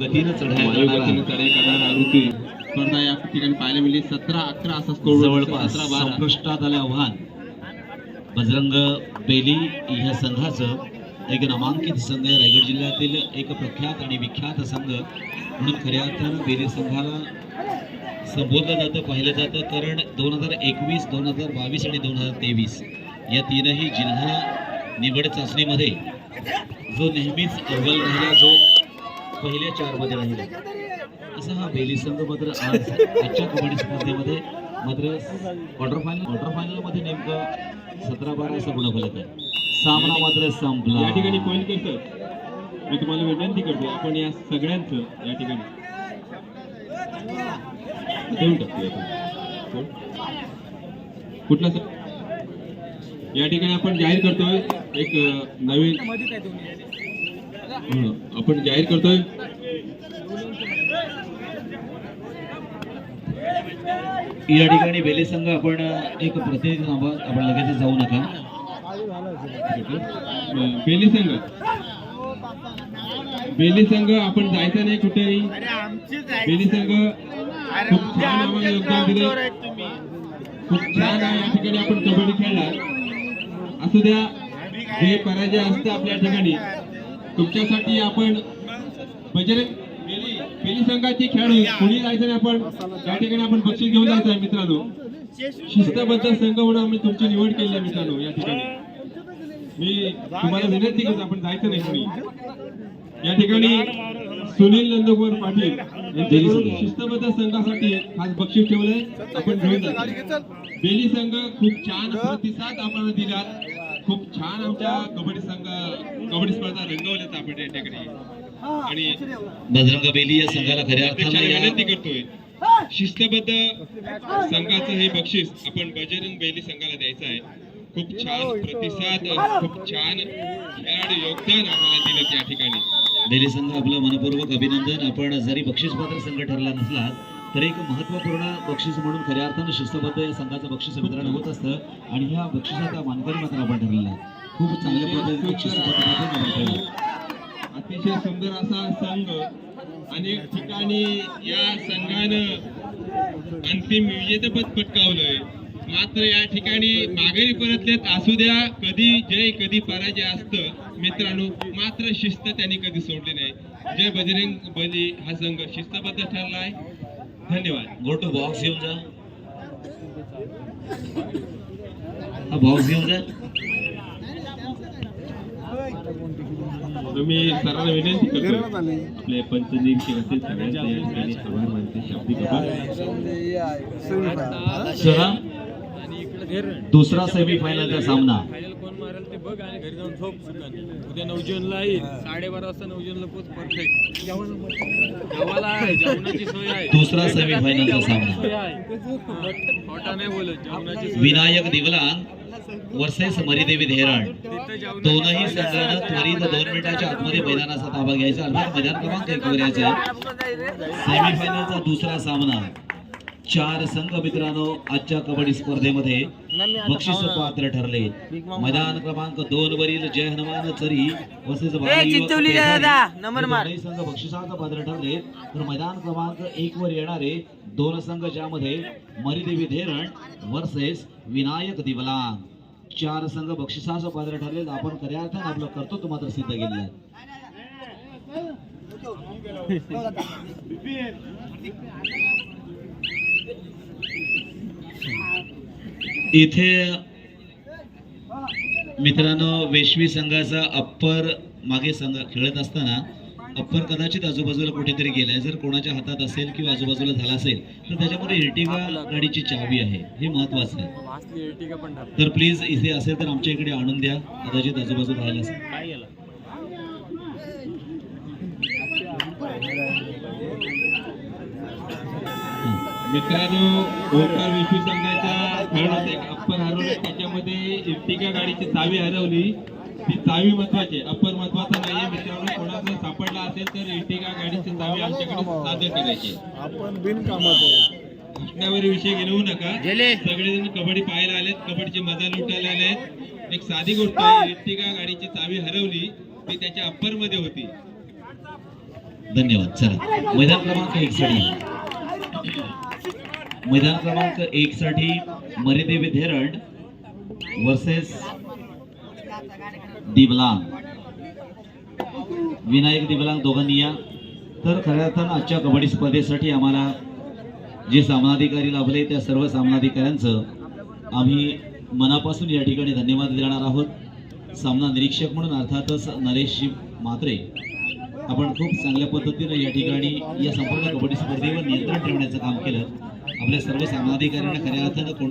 गतीनं करणारा स्पर्धा या ठिकाणी पाहायला मिळाली. सतरा अकरा असा स्कोर जवळपास संपुष्टात आले आव्हान. बजरंग बेली ह्या संघाचं एक नामांकित संघ आहे. रायगड जिल्ह्यातील एक प्रख्यात आणि विख्यात संघ. म्हणून खऱ्या अर्थानं बेली संघाला संबोधलं जातं पाहिलं जातं. कारण दोन हजार एकवीस दोन हजार बावीस आणि दोन हजार तेवीस या तीनही जिल्हा निवड चाचणीमध्ये जो नेहमीच अव्वल राहिला जो पहिल्या चारमध्ये राहिला. असा हा बेली संघ मात्र आज आजच्या कबड्डी स्पर्धेमध्ये मात्र क्वार्टर फायनल क्वार्टर फायनलमध्ये नेमकं सतरा बारा असं गुणफलक आहे. सामना मात्र संपला. या ठिकाणी पॉईंट करतो मी तुम्हाला विनंती करतो आपण या सगळ्यांचं या ठिकाणी देऊन टाकतो कुठला सर या ठिकाणी आपण जाहीर करतोय एक नवीन आपण जाहीर करतोय. या ठिकाणी बेली संघ आपण एक प्रतिनिधी थांबा. आपण लगेच जाऊ नका. बेली संघ. बेली संघ आपण जायचं नाही कुठेही. बेली संघ खूप छान आम्हाला योगदान दिले खूप छान आहे. या ठिकाणी आपण कबड्डी खेळला असू द्या. जे पराजय असतं आपल्या ठिकाणी तुमच्यासाठी आपण बजरंग बेली बेली संघाची खेळाडू कोणी जायचं नाही आपण. या ठिकाणी आपण बक्षीस घेऊन जायचं आहे मित्रांनो. शिस्तबद्ध संघ म्हणून आम्ही तुमची निवड केली आहे मित्रांनो या ठिकाणी. मी तुम्हाला विनंती करतो आपण जायचं नाही कोणी. या ठिकाणी सुनील नंदकुमार पाटील यांच्याकडून शिस्तबद्ध संघासाठी खास बक्षीस ठेवलंय. आपण घेऊन जातो बेली संघ खूप छान प्रतिसाद आम्हाला दिला खूप छान आमच्या कबड्डी संघ कबड्डी स्पर्धा रंगवल्यात आपण या ठिकाणी. आणि बजरंग बेली या संघाला खऱ्या अर्थानं विनंती करतोय. शिस्तबद्ध संघाचं हे बक्षीस आपण बजरंग बैली संघाला द्यायचं आहे. खूप छान प्रतिसाद खूप छान खेळाडू योगदान आम्हाला दिलं त्या ठिकाणी. बेली संघ आपलं मनपूर्वक अभिनंदन. आपण जरी बक्षीसपात्र संघ ठरला नसला तरी एक महत्त्वपूर्ण बक्षीस म्हणून खऱ्या अर्थानं शिस्तबद्ध या संघाचं बक्षीस वितरण होत असतं आणि ह्या बक्षिसाचा मानकरी मात्र आपण ठरलेला आहे. खूप चांगल्या पद्धतीने ठरलं. अतिशय सुंदर असा संघ अनेक ठिकाणी या संघानं अंतिम विजेतेपद पटकावलंय मात्र या ठिकाणी माघारी परतलेत असू द्या कधी जय कधी पराजय असतं मित्रांनो मात्र शिस्त त्यांनी कधी सोडली नाही जय बजरंग बली हा संघ शिस्तबद्ध ठरलाय धन्यवाद. गो टू बॉक्स घेऊन जा. हा बॉक्स घेऊन जा. तुम्ही सर्वांना विनंती करतो आपले पंच निरीक्षक असतील सगळ्यांचे आभार मानते शाब्दिक आभार दुसरा सेमीफायनलचा सामना. मारेल ते बघ आणि घरी जाऊन झोप सुकन. उद्या येईल. साडेबारा वाजता नवजीवनला पोच परफेक्ट जेवायला आहे जेवणाची सोय आहे. दुसरा सेमीफायनलचा सामना. आहे. खोटा नाही बोलत जेवणाची सोय विनायक दिवलान वर्सेस मरिदेवी तिथं जेवणाची दोनही संघानं त्वरित दोन मिनिटाच्या आतमध्ये मैदानाचा ताबा घ्यायचा. अर्थात मैदान क्रमांक एक वर यायचं आहे सेमीफायनलचा दुसरा सामना. चार संघ मित्रांनो आजच्या कबड्डी स्पर्धेमध्ये बक्षीस पात्र ठरले. मैदान क्रमांक दोन वरील जय हनुमान चरी मार. संघ बक्षिसाचा पात्र ठरले. तर मैदान क्रमांक एक वर येणारे दोन संघ ज्यामध्ये मरिदेवी धेरण वर्सेस विनायक दिवलान. चार संघ बक्षिसाचं पात्र ठरले. आपण खऱ्या अर्थानं आपलं कर्तृत्व मात्र सिद्ध केलेलं आहे. इथे मित्रांनो वेशवी संघाचा अप्पर मागे संघ खेळत असताना अप्पर कदाचित आजूबाजूला कुठेतरी गेलाय. जर कोणाच्या हातात असेल किंवा आजूबाजूला झाला असेल तर त्याच्यामध्ये इर्टिगा गाडीची चावी आहे. हे महत्वाचं आहे. तर प्लीज इथे असेल तर आमच्या इकडे आणून द्या. कदाचित आजूबाजूला राहिला असेल काय गेला मित्रांनो ओंकार विश्व संघाच्या खेळाडूचा एक अप्पर हरवलं त्याच्यामध्ये इर्टिगा गाडीची चावी हरवली. ती चावी महत्वाची अप्पर महत्त्वाचा नाहीये. मित्रांनो कोणाचं सापडला असेल तर इर्टिगा गाडीची चावी आमच्याकडे सादर करायची आपण बिनकामाचं घटनावर विषय घेऊ नका. सगळेजण कबड्डी पाहायला आलेत कबड्डीची मजा लुटायला आलेत. एक साधी गोष्ट आहे इर्टिगा गाडीची चावी हरवली ती त्याच्या अप्परमध्ये होती. धन्यवाद. चला मैदान क्रमांक एक मैदान क्रमांक एक साठी मरिदेवी विधेरण वर्सेस दिबलांग विनायक दिबलांग दोघांनी या. तर खऱ्या अर्थानं आजच्या कबड्डी स्पर्धेसाठी आम्हाला जे सामनाधिकारी लाभले त्या सर्व सामनाधिकाऱ्यांचं आम्ही मनापासून या ठिकाणी धन्यवाद देणार आहोत. सामना निरीक्षक म्हणून अर्थातच नरेशजी म्हात्रे. आपण खूप चांगल्या पद्धतीनं या ठिकाणी या संपूर्ण कबड्डी स्पर्धेवर नियंत्रण ठेवण्याचं काम केलं. आपल्या सर्व सामनाधिकाऱ्यांना खऱ्या अर्थानं कोण?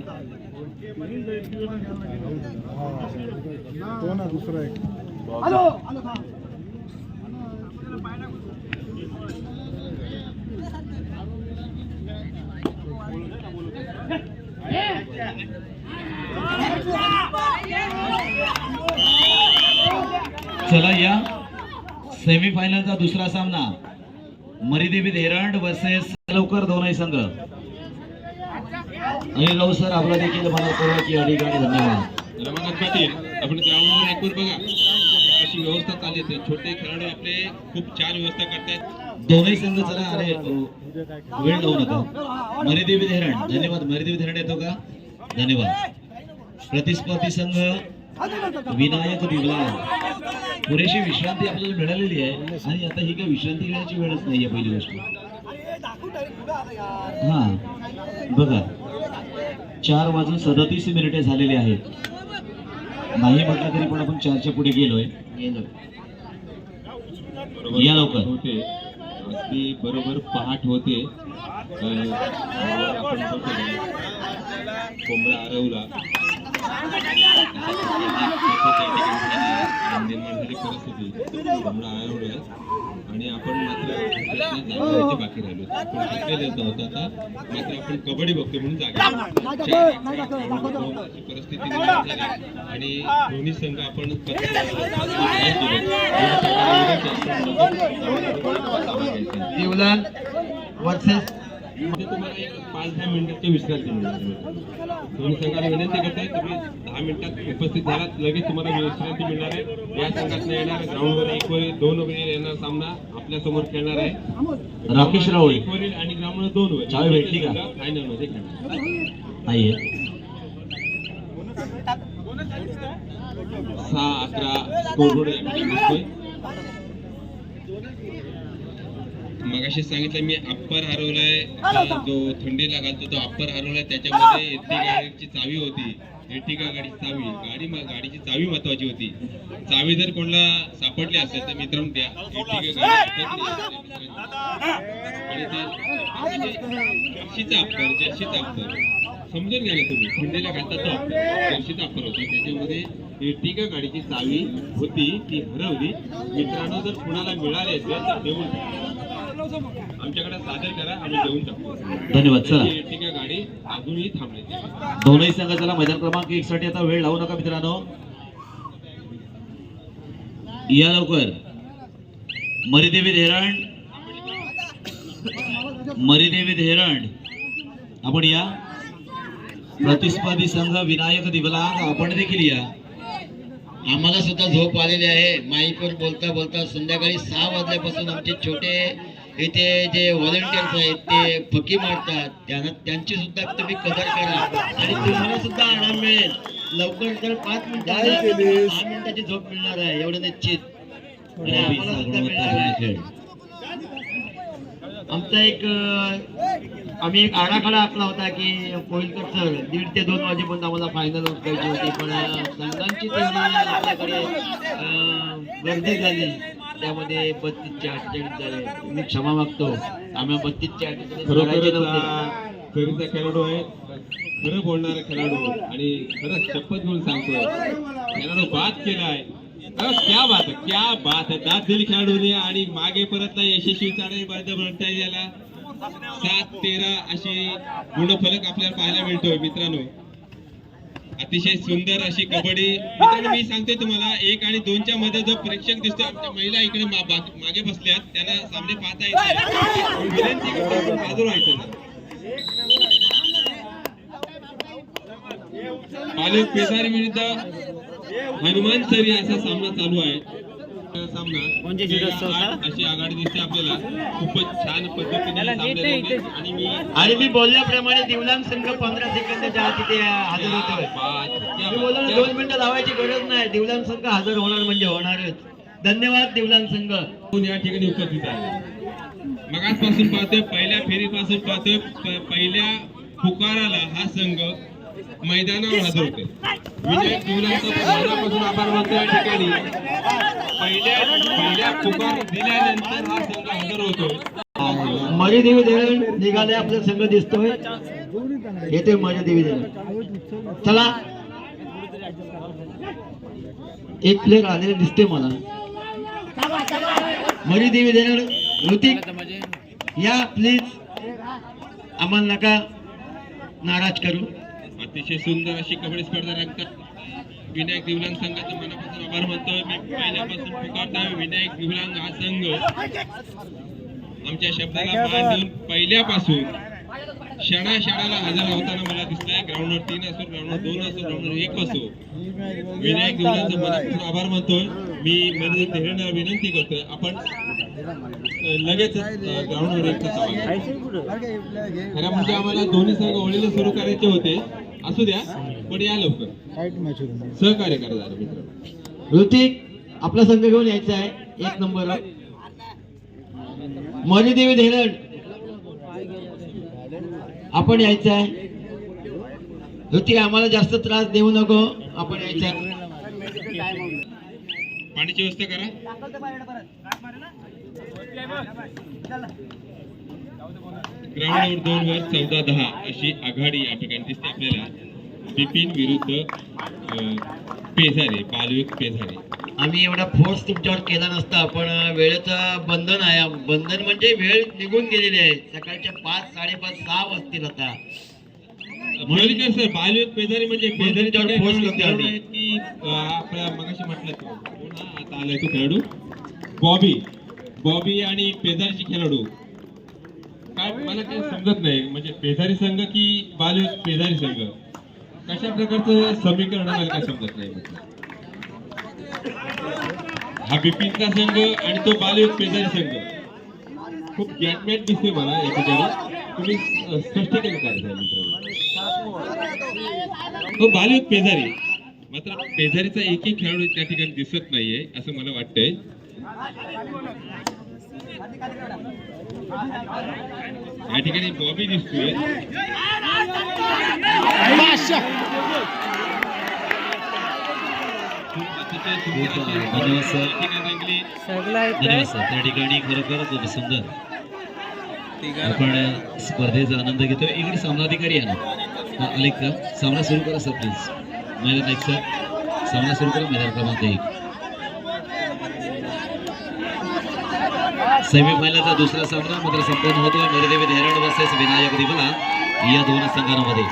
चला या. सेमीफायनलचा दुसरा सामना. मरिदेवी धेरंड वर्सेस लवकर दोनही संघ. अनिल राऊत सर आपला देखील मनपूर्वक या ठिकाणी धन्यवाद. रमाकांत पाटील आपण ग्राउंडवर एकवर बघा. अशी व्यवस्था चालली आहे. छोटे खेळाडू आपले खूप छान व्यवस्था करतायत. दोनही संघ चला अरे वेळ लावू नका. मरिदेवी धेरण धन्यवाद. मरिदेवी धेरण येतो का? धन्यवाद. प्रतिस्पर्धी संघ विनायक दिवला पुरेशी विश्रांती आपल्याला मिळालेली आहे. आणि आता ही काही विश्रांती घेण्याची वेळच नाहीये पहिली गोष्ट. हा बघा. चार वाजून सदतीस मिनिटे झालेली आहेत. नाही म्हटलं तरी पण आपण चारच्या पुढे गेलोय. बरोबर या लवकर. होते. अगदी बरोबर पहाट होते. कोंबडा आरवला. निर्माण झाली परिस्थिती कोंबडा आरवला आणि आपण मात्र बाकी राहिलो आपण जिंकलेले नव्हतं आता मात्र आपण कबड्डी बघतो म्हणून जागे परिस्थिती निर्माण झाली आणि दोन्ही संघ आपण दिवलान वर्सेस तुम्हाला एक पाच दहा मिनिटाची विश्रांती मिळणार दोन्ही संघाला विनंती करताय तुम्ही दहा मिनिटात उपस्थित झालात लगेच तुम्हाला विश्रांती मिळणार आहे. या संघात येणार ग्राउंडवर एक दोन येणार सामना आपल्यासमोर खेळणार आहे. राकेश राऊळे. एक वरील आणि ग्राउंडवर दोन चावी भेटली का? फायनलमध्ये खेळणार नाहीये. सहा अकरा मगाशी सांगितलं मी अप्पर हरवलाय जो थंडीला घालतो तो अप्पर हरवलाय त्याच्यामध्ये एर्टिगा गाडीची चावी होती. एर्टिगा गाडीची चावी. गाडी म- गाडीची चावी महत्वाची होती. चावी जर कोणाला सापडली असेल तर मित्रांनो द्या जर्शीचा अप्पर जर्शीचा अप्पर. समजून घ्या ना तुम्ही. थंडीला घालतात तो अप्पर. जर्शीचा अप्पर होता. त्याच्यामध्ये एर्टिगा गाडीची चावी होती ती हरवली. मित्रांनो जर कुणाला मिळाली असेल तर देऊन. आमच्याकडे सादर करा आम्ही देऊन टाकतो धन्यवाद चला. गाडी अजूनही थांबली दोनही संघाला मैदान क्रमांक एक साठी आता वेळ लावू नका मित्रांनो. या लवकर. मरिदेवी धेरण. मरिदेवी धेरण. आपण या. प्रतिस्पर्धी संघ विनायक दिवलांग आपण देखील या. आम्हाला सुद्धा झोप आलेली आहे. माईकवर बोलता बोलता संध्याकाळी सहा वाजल्यापासून आमचे छोटे इथे जे व्हॉलेंटियर्स आहेत ते फकी मारतात. त्यांना त्यांची सुद्धा तुम्ही कदर करा. आणि तुम्हाला सुद्धा आराम मिळेल. लवकर तर पाच मिनिटात दहा मिनिटाची झोप मिळणार आहे. एवढं निश्चित. आणि आम्हाला सुद्धा मिळणार आहे. खेळ आमचा एक आम्ही एक आराखडा आखला होता की कोईलकर सर दीड ते दोन वाजेपर्यंत आम्हाला फायनल उठवायची होती. पण संघांची तेवढी आपल्याकडे अं, गर्दी झाली. त्यामध्ये बत्तीसचे अठ्ठेचाळीस झाले. मी क्षमा मागतो. आम्ही बत्तीसचे अठ्ठेचाळीस हा खेळाडू आहे. खरं बोलणारा खेळाडू आणि खरंच शपथ घेऊन सांगतोय. खेळाडू बाद केलाय अरे क्या बात आहे क्या बात आहे. दाद दिली खेळाडूने आणि मागे परतला यशस्वी म्हणता याला सात तेरा अशी गुणफलक आपल्याला पाहायला मिळतोय मित्रांनो. अतिशय सुंदर अशी कबड्डी. मित्रांनो मी सांगते तुम्हाला एक आणि दोनच्या मध्ये जो प्रेक्षक दिसतो आमच्या महिला इकडे मागे बसल्यात. त्यांना सामने पाहता येतात नाही. व्हायचं. विरुद्ध हनुमान सरी असा सामना चालू आहे. आठ अशी आघाडी दिसते आपल्याला. खूपच छान पद्धतीने. आणि मी आणि मी बोलल्याप्रमाणे दिवलांग संघ पंधरा सेकंदाच्या आत तिथे हजर होतोय मी बोललो दोन मिनिटं धावायची गरज नाही. दिवलांग संघ हजर होणार म्हणजे होणारच. धन्यवाद दिवलांग संघ. या ठिकाणी उपस्थित आहे? मग आजपासून पाहतोय पहिल्या फेरीपासून पाहतोय पहिल्या पुकाराला हा संघ मैदानावर हजर होते. विजय दिवलांचा मनापासून आभार मानतो या ठिकाणी. पहिल्या पहिल्या पुकार दिल्यानंतर हा संघ हजर होतोय. मर्यादेवी धरण निघाले आपला संघ दिसतोय. येते मर्यादेवी धरण चला. एक प्लेअर आलेले दिसते मला. मर्यादेवी धरण ऋतिक या प्लीज आम्हाला नका नाराज करू. अतिशय सुंदर अशी कबड्डी स्पर्धा रंगतात विनायक दिवलांग संघाचं मनापासून आभार मानतोय. मी पहिल्यापासून पुकारतोय विनायक दिवलांग हा संघ आमच्या शब्दाला मान देऊन पहिल्यापासून क्षणा क्षणाला हजर होताना मला दिसलाय ग्राउंडवर तीन असो ग्राउंडवर दोन असो ग्राउंडवर एक असो. विनायक दिवलांचा मनापासून आभार मानतोय. मी मनदीप धैर्यांना विनंती करतोय. आपण लगेच ग्राउंडवर एक खरं म्हणजे आम्हाला दोन्ही संघ होळीला सुरू करायचे होते. असू द्या पण या लवकर. सहकार्य करा मित्र ऋतिक आपला संघ घेऊन यायचा आहे. एक नंबर. मर्यादेवी धरण आपण यायचं आहे. ऋतिक आम्हाला जास्त त्रास देऊ नको. आपण यायचं आहे. पाण्याची व्यवस्था करा. ग्राउंडवर दोन वर चौदा दहा अशी आघाडी या ठिकाणी दिसते आपल्याला. बिपिन विरुद्ध पेझारे बालविक पेझारे. आम्ही एवढा फोर्स तुमच्यावर केला नसता पण वेळेचं बंधन आहे. बंधन म्हणजे वेळ निघून गेलेली आहे. सकाळच्या पाच साडेपाच सहा वाजतील आता. मुरलीकर सर बालविक पेझारी म्हणजे पेझारी तेवढे करते की अं, आपल्या मगाशी म्हटलं तो? आता आलाय तो खेळाडू. बॉबी. बॉबी आणि पेझारीचे खेळाडू. काय मला काही समजत नाही. म्हणजे पेझारी संघ की बाल पेझारी संघ? कशा प्रकारचं समीकरण मला काय समजत नाही हा बिपिनचा संघ आणि तो बालयुग पेझारी संघ. खूप गॅटमॅट दिसते मला या ठिकाणी तुम्ही अं, स्पष्टीकरण करायचं हो पेझारी मात्र पेझारीचा एकही खेळाडू त्या ठिकाणी दिसत नाहीये असं मला वाटतंय. या ठिकाणी बॉबी दिसतोय. त्या ठिकाणी खरोखर खूप सुंदर. आपण स्पर्धेचा आनंद घेतोय. इकडे सामनाधिकारी आहे ना हा, आले का सामना सुरू करा सर प्लीज मैदान एक सर सामना सुरू करा मैदान क्रमांक एक. सेमीफायनलचा दुसरा सामना मात्र संपन्न होतो मरिदेवी धैरण वर्सेस विनायक दिवला या दोन संघांमध्ये.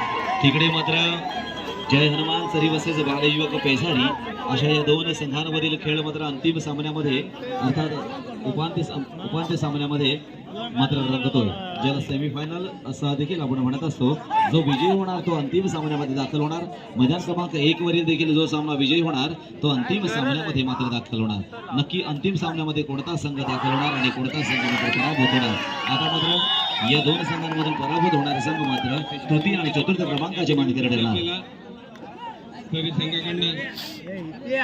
तिकडे मात्र जय हनुमान सरी वर्सेस बालयुवक पेसारी अशा या दोन संघांमधील खेळ मात्र अंतिम सामन्यामध्ये अर्थात उपांत्य उपांत्य सामन्यामध्ये मात्र रंगतोय. ज्याला सेमीफायनल असा देखील आपण म्हणत असतो जो विजयी होणार तो अंतिम सामन्यामध्ये दाखल होणार. मैदान क्रमांक एक वरील देखील जो सामना विजयी होणार तो अंतिम सामन्यामध्ये मात्र दाखल होणार. नक्की अंतिम सामन्यामध्ये कोणता संघ दाखल होणार आणि कोणता संघ मात्र पराभूत होणार? आता मात्र या दोन संघांमधून पराभूत होणारे संघ मात्र तृतीय आणि चतुर्थ क्रमांकाचे मानकरी ठरणार. संघाकडनं.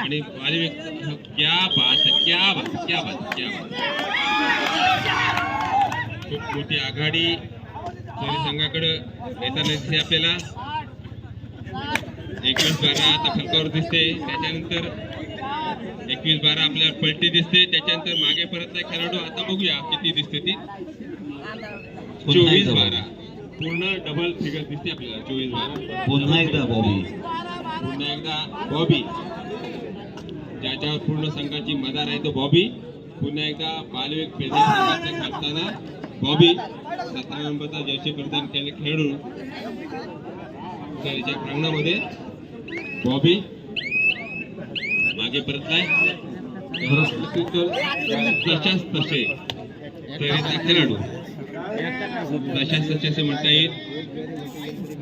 आणि क्या बात क्या बात क्या बात क्या बात खूप मोठी आघाडी संघाकडे येताना दिसते आपल्याला. एकवीस बारा आता फलकावर दिसते त्याच्यानंतर एकवीस बारा आपल्याला पलटी दिसते त्याच्यानंतर मागे परत नाही खेळाडू आता बघूया किती दिसते ती. चोवीस बारा. पूर्ण डबल फिगर दिसते आपल्याला चोवीस बारा. पुन्हा एकदा बॉबी. पुन्हा एकदा बॉबी. ज्याच्यावर पूर्ण संघाची मदार आहे तो बॉबी. पुन्हा एकदा बालविक संघाचे खेळताना. बॉबी सतरा नंबरचा जर्सी परिधान केले खेळून खेळीच्या प्रांगणामध्ये बॉबी मागे परतलाय तशाच तसे खेळाडू. तशाच तसे म्हणता येईल.